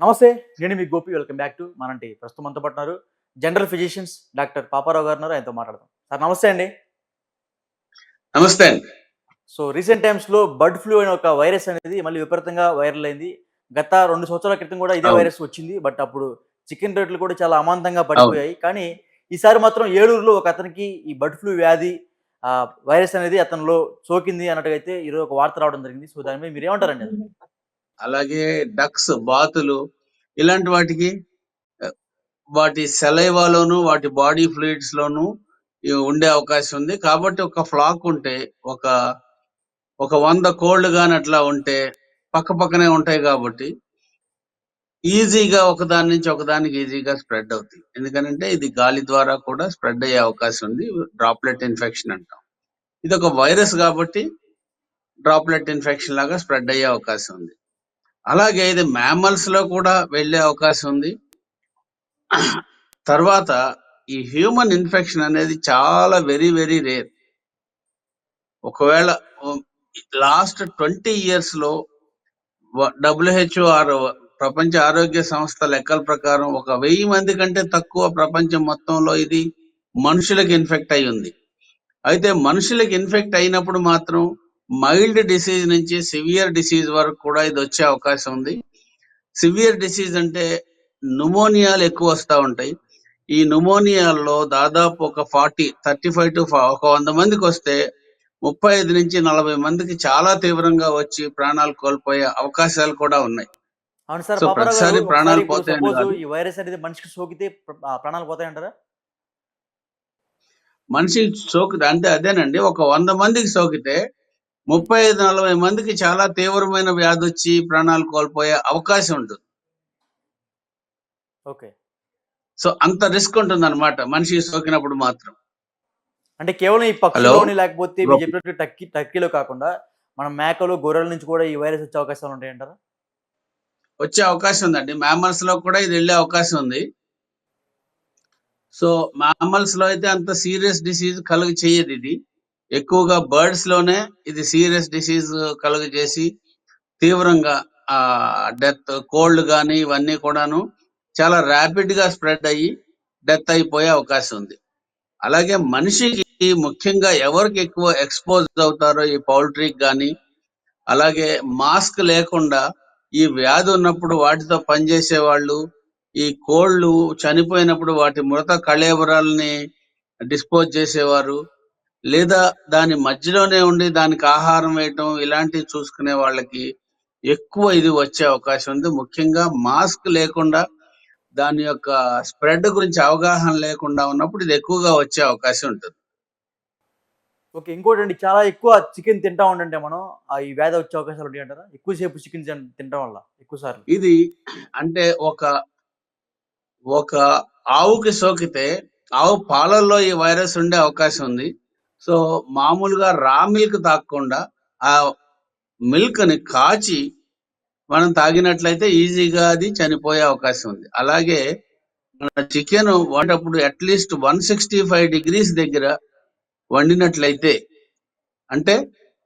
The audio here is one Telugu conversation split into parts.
నమస్తే నేను మీ గోపి. వెల్కమ్ బ్యాక్ టు మనంటి ప్రస్తుతం మనతో పట్టున్నారు general physicians doctor Paparao garu ఆయనతో మాట్లాడదాం. సార్ నమస్తే అండి. నమస్తే అండి. సో రీసెంట్ టైమ్స్లో బర్డ్ ఫ్లూ అనే ఒక వైరస్ అనేది మళ్ళీ విపరీతంగా వైరల్ అయింది. గత రెండు సంవత్సరాల క్రితం కూడా ఇదే. వైరస్ వచ్చింది. బట్ అప్పుడు చికెన్ రేట్లు కూడా చాలా అమాంతంగా పడిపోయాయి. కానీ ఈసారి మాత్రం ఏలూరులో ఒక అతనికి ఈ బర్డ్ ఫ్లూ వ్యాధి వైరస్ అనేది అతనిలో సోకింది అన్నట్టుగా అయితే ఈరోజు ఒక వార్త రావడం జరిగింది. సో దాని మీద మీరు ఏమంటారండి? అలాగే డక్స్ బాతులు ఇలాంటి వాటికి వాటి సెలైవాలోను వాటి బాడీ ఫ్లూయిడ్స్ లోను ఉండే అవకాశం ఉంది. కాబట్టి ఒక ఫ్లాక్ ఉంటే ఒక ఒక వంద కోళ్ళు కానీ అట్లా ఉంటే పక్క పక్కనే ఉంటాయి కాబట్టి ఈజీగా ఒకదాని నుంచి ఒకదానికి ఈజీగా స్ప్రెడ్ అవుతాయి. ఎందుకంటే ఇది గాలి ద్వారా కూడా స్ప్రెడ్ అయ్యే అవకాశం ఉంది. డ్రాప్లెట్ ఇన్ఫెక్షన్ అంటాం. ఇది ఒక వైరస్ కాబట్టి డ్రాప్లెట్ ఇన్ఫెక్షన్ లాగా స్ప్రెడ్ అయ్యే అవకాశం ఉంది. అలాగే ఇది మ్యామల్స్లో కూడా వెళ్ళే అవకాశం ఉంది. తర్వాత ఈ హ్యూమన్ ఇన్ఫెక్షన్ అనేది చాలా వెరీ వెరీ రేర్ ఒకవేళ లాస్ట్ ట్వంటీ ఇయర్స్లో డబ్ల్యూహెచ్ఓ ఆర్ ప్రపంచ ఆరోగ్య సంస్థ లెక్కల ప్రకారం ఒక వెయ్యి మంది కంటే తక్కువ ప్రపంచం మొత్తంలో ఇది మనుషులకు ఇన్ఫెక్ట్ అయి ఉంది. అయితే మనుషులకు ఇన్ఫెక్ట్ అయినప్పుడు మాత్రం మైల్డ్ డిసీజ్ నుంచి సివియర్ డిసీజ్ వరకు కూడా ఇది వచ్చే అవకాశం ఉంది. సివియర్ డిసీజ్ అంటే న్యూమోనియాలు ఎక్కువ వస్తూ ఉంటాయి. ఈ న్యూమోనియాల్లో దాదాపు ఒక ఫార్టీ థర్టీ ఫైవ్ టు ఒక వంద మందికి వస్తే ముప్పై ఐదు నుంచి నలభై మందికి చాలా తీవ్రంగా వచ్చి ప్రాణాలు కోల్పోయే అవకాశాలు కూడా ఉన్నాయి. అవును సార్ ప్రతిసారి ప్రాణాలు. ఈ వైరస్ అనేది మనిషికి సోకితే ప్రాణాలు పోతాయంటారా మనిషి సోకి అంటే అదేనండి ఒక వంద మందికి సోకితే ముప్పై ఐదు నలభై మందికి చాలా తీవ్రమైన వ్యాధి వచ్చి ప్రాణాలు కోల్పోయే అవకాశం ఉంటుంది. ఓకే. సో అంత రిస్క్ ఉంటుంది అనమాట మనిషి సోకినప్పుడు మాత్రం. అంటే కేవలం ఈ హలో? పక్షుల్లోని లేకపోతే మీరు. చెప్పినట్టు టక్కి టర్కీలో కాకుండా మన మేకలు గొర్రెల నుంచి కూడా ఈ వైరస్ వచ్చే అవకాశాలు ఉంటాయంటారా? వచ్చే అవకాశం ఉందండి. మ్యామల్స్లో కూడా ఇది వెళ్ళే అవకాశం ఉంది. సో మ్యామల్స్లో అయితే అంత సీరియస్ డిసీజ్ కలుగ చేయదు ఇది. ఎక్కువగా బర్డ్స్లోనే ఇది సీరియస్ డిసీజ్ కలుగజేసి తీవ్రంగా ఆ డెత్ కోల్డ్ కానీ ఇవన్నీ కూడాను చాలా ర్యాపిడ్గా స్ప్రెడ్ అయ్యి డెత్ అయిపోయే అవకాశం ఉంది. అలాగే మనిషికి ముఖ్యంగా ఎవరికి ఎక్కువ ఎక్స్పోజ్ అవుతారో ఈ పౌల్ట్రీకి కానీ అలాగే మాస్క్ లేకుండా ఈ వ్యాధి ఉన్నప్పుడు వాటితో పనిచేసే వాళ్ళు ఈ కోళ్ళు చనిపోయినప్పుడు వాటి మృత కళేబరాలని డిస్పోజ్ చేసేవారు లేదా దాని మధ్యలోనే ఉండి దానికి ఆహారం వేయటం ఇలాంటివి చూసుకునే వాళ్ళకి ఎక్కువ ఇది వచ్చే అవకాశం ఉంది. ముఖ్యంగా మాస్క్ లేకుండా దాని యొక్క స్ప్రెడ్ గురించి అవగాహన లేకుండా ఉన్నప్పుడు ఇది ఎక్కువగా వచ్చే అవకాశం ఉంటుంది. ఓకే ఇంకోటి అండి చాలా ఎక్కువ చికెన్ తింటా ఉండంటే మనం. ఆ ఈ వ్యాధి వచ్చే అవకాశాలు ఉంటాయి అంటారా? ఎక్కువసేపు చికెన్ తినడం వల్ల ఎక్కువ సార్లు. ఇది అంటే ఒక ఒక ఆవుకి సోకితే ఆవు పాలల్లో ఈ వైరస్ ఉండే అవకాశం ఉంది. సో మామూలుగా రా మిల్క్ తాగకుండా ఆ మిల్క్ని కాచి మనం తాగినట్లయితే ఈజీగా అది చనిపోయే అవకాశం ఉంది. అలాగే మన చికెన్ వండేటప్పుడు at least one sixty five degrees దగ్గర వండినట్లయితే అంటే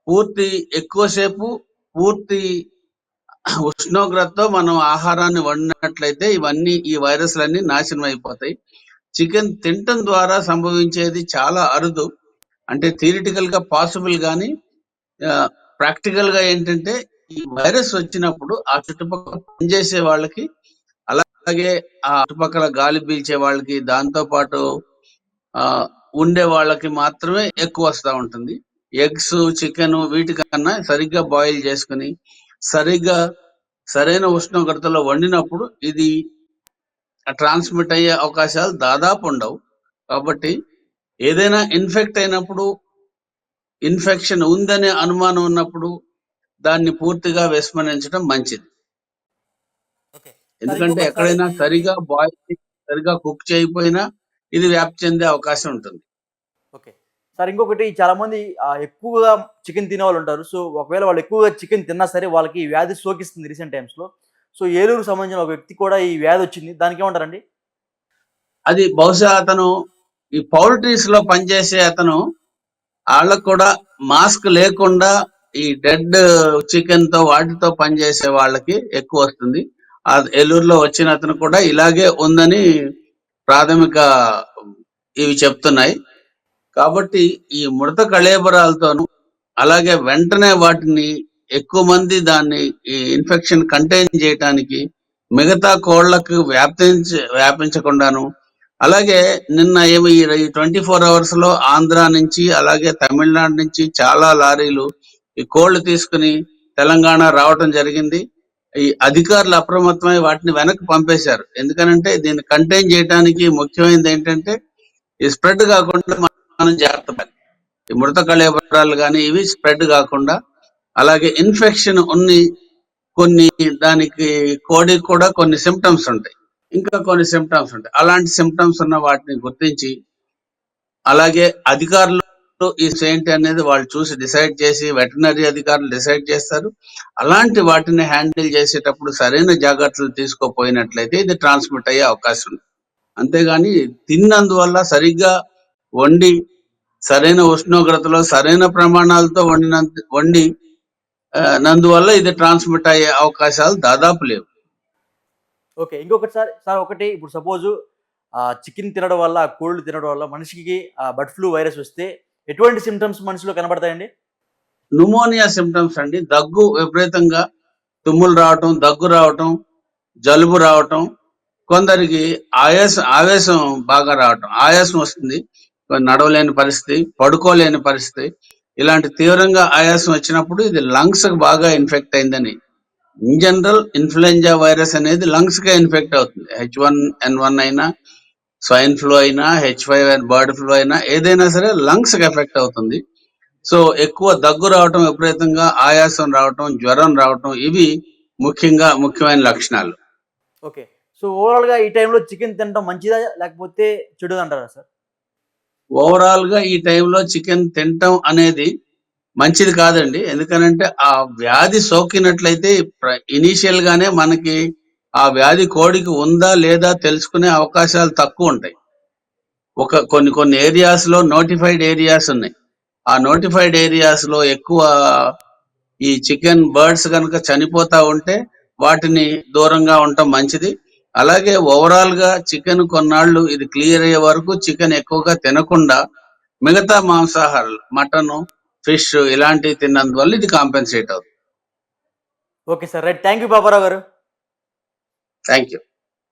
పూర్తి ఎక్కువసేపు పూర్తి ఉష్ణోగ్రతతో మనం ఆహారాన్ని వండినట్లయితే ఇవన్నీ ఈ వైరస్లన్నీ నాశనం అయిపోతాయి. చికెన్ తినటం ద్వారా సంభవించేది చాలా అరుదు. అంటే థియరిటికల్గా పాసిబుల్ కానీ ప్రాక్టికల్గా ఏంటంటే ఈ వైరస్ వచ్చినప్పుడు ఆ చుట్టుపక్కల పనిచేసే వాళ్ళకి అలాగే ఆ చుట్టుపక్కల గాలి పీల్చే వాళ్ళకి దాంతో పాటు ఆ ఉండే వాళ్ళకి మాత్రమే ఎక్కువ వస్తూ ఉంటుంది. ఎగ్స్ చికెన్ వీటికన్నా సరిగ్గా బాయిల్ చేసుకుని సరిగ్గా సరైన ఉష్ణోగ్రతలో వండినప్పుడు ఇది ట్రాన్స్మిట్ అయ్యే అవకాశాలు దాదాపు ఉండవు. కాబట్టి ఏదైనా ఇన్ఫెక్ట్ అయినప్పుడు ఇన్ఫెక్షన్ ఉందనే అనుమానం ఉన్నప్పుడు దాన్ని పూర్తిగా విస్మరించడం మంచిది. ఎందుకంటే ఎక్కడైనా సరిగా బాయిల్ సరిగా కుక్ చేయకపోయినా ఇది వ్యాప్తి చెందే అవకాశం ఉంటుంది. ఓకే. సార్ ఇంకొకటి చాలా మంది ఎక్కువగా చికెన్ తినే వాళ్ళు ఉంటారు. సో ఒకవేళ వాళ్ళు ఎక్కువగా చికెన్ తిన్నా సరే వాళ్ళకి ఈ వ్యాధి సోకిస్తుంది రీసెంట్ టైమ్స్లో. సో ఏలూరు సంబంధించిన ఒక వ్యక్తి కూడా ఈ వ్యాధి వచ్చింది. దానికి ఏమంటారండి? అది బహుశా అతను ఈ పౌల్ట్రీస్లో పనిచేసే అతను వాళ్ళకు కూడా మాస్క్ లేకుండా ఈ డెడ్ చికెన్తో వాటితో పనిచేసే వాళ్ళకి ఎక్కువ వస్తుంది. ఆ ఏలూరులో వచ్చిన అతను కూడా ఇలాగే ఉందని ప్రాథమిక ఇవి చెప్తున్నాయి. కాబట్టి ఈ మృత కళేబరాలతోనూ అలాగే వెంటనే వాటిని ఎక్కువ మంది దాన్ని ఈ ఇన్ఫెక్షన్ కంటైన్ చేయటానికి మిగతా కోళ్ళకు వ్యాపించ వ్యాపించకుండాను అలాగే నిన్న ఏమి ఈ ట్వంటీ ఫోర్ అవర్స్లో ఆంధ్ర నుంచి అలాగే తమిళనాడు నుంచి చాలా లారీలు ఈ కోళ్ళు తీసుకుని తెలంగాణ రావటం జరిగింది. ఈ అధికారులు అప్రమత్తమై వాటిని వెనక్కి పంపేశారు. ఎందుకనంటే దీన్ని కంటైన్ చేయడానికి ముఖ్యమైనది ఏంటంటే ఈ స్ప్రెడ్ కాకుండా మనం జాగ్రత్త పడాలి. ఈ మృత కళేబరాలు కానీ ఇవి స్ప్రెడ్ కాకుండా అలాగే ఇన్ఫెక్షన్ ఉన్ని కొన్ని దానికి కోడికి కూడా కొన్ని సిమ్టమ్స్ ఉంటాయి. ఇంకా కొన్ని సిమ్టమ్స్ ఉంటాయి. అలాంటి సిమ్టమ్స్ ఉన్న వాటిని గుర్తించి అలాగే అధికారులు ఈ ఏంటి అనేది వాళ్ళు చూసి డిసైడ్ చేసి వెటనరీ అధికారులు డిసైడ్ చేస్తారు. అలాంటి వాటిని హ్యాండిల్ చేసేటప్పుడు సరైన జాగ్రత్తలు తీసుకోపోయినట్లయితే ఇది ట్రాన్స్మిట్ అయ్యే అవకాశం ఉంది. అంతేగాని తిన్నందువల్ల సరిగ్గా వండి సరైన ఉష్ణోగ్రతలో సరైన ప్రమాణాలతో వండినంత వండి నందువల్ల ఇది ట్రాన్స్మిట్ అయ్యే అవకాశాలు దాదాపు లేవు. ఓకే ఇంకొకటి సార్ సార్ ఒకటి ఇప్పుడు సపోజ్ చికెన్ తినడం వల్ల కోళ్ళు తినడం వల్ల మనిషికి బర్డ్ ఫ్లూ వైరస్ వస్తే ఎటువంటి సిమ్టమ్స్ మనిషిలో కనబడతాయండి? న్యూమోనియా సిమ్టమ్స్ అండి. దగ్గు విపరీతంగా తుమ్ములు రావటం దగ్గు రావటం జలుబు రావటం కొందరికి ఆయాసం ఆవేశం బాగా రావటం ఆయాసం వస్తుంది. నడవలేని పరిస్థితి పడుకోలేని పరిస్థితి. ఇలాంటి తీవ్రంగా ఆయాసం వచ్చినప్పుడు ఇది లంగ్స్ బాగా ఇన్ఫెక్ట్ అయిందని ఇన్ జనరల్ ఇన్ఫ్లుయెంజా వైరస్ అనేది లంగ్స్గా ఇన్ఫెక్ట్ అవుతుంది. హెచ్ వన్ ఎన్ వన్ అయినా స్వైన్ ఫ్లూ అయినా హెచ్ ఫైవ్ బర్డ్ ఫ్లూ అయినా ఏదైనా సరే లంగ్స్కి ఎఫెక్ట్ అవుతుంది. సో ఎక్కువ దగ్గు రావటం విపరీతంగా ఆయాసం రావటం జ్వరం రావటం ఇవి ముఖ్యంగా ముఖ్యమైన లక్షణాలు. ఓకే సో ఓవరాల్గా ఈ టైంలో చికెన్ తినడం మంచిదా లేకపోతే చెడుదా అంటారా సార్ ఓవరాల్గా ఈ టైంలో చికెన్ తినటం అనేది మంచిది కాదండి. ఎందుకనంటే ఆ వ్యాధి సోకినట్లయితే ఇనీషియల్ గానే మనకి ఆ వ్యాధి కోడికి ఉందా లేదా తెలుసుకునే అవకాశాలు తక్కువ ఉంటాయి. ఒక కొన్ని కొన్ని ఏరియాస్లో నోటిఫైడ్ ఏరియాస్ ఉన్నాయి. ఆ నోటిఫైడ్ ఏరియాస్లో ఎక్కువ ఈ చికెన్ బర్డ్స్ కనుక చనిపోతా ఉంటే వాటిని దూరంగా ఉండటం మంచిది. అలాగే ఓవరాల్గా చికెన్ కొన్నాళ్ళు ఇది క్లియర్ అయ్యే వరకు చికెన్ ఎక్కువగా తినకుండా మిగతా మాంసాహారాలు మటన్ ఫిష్ ఇలాంటివి తిన్నందువల్ల ఇది కాంపెన్సేట్ అవుతుంది. Okay sir. Right. Thank you Babarao గారు. Thank you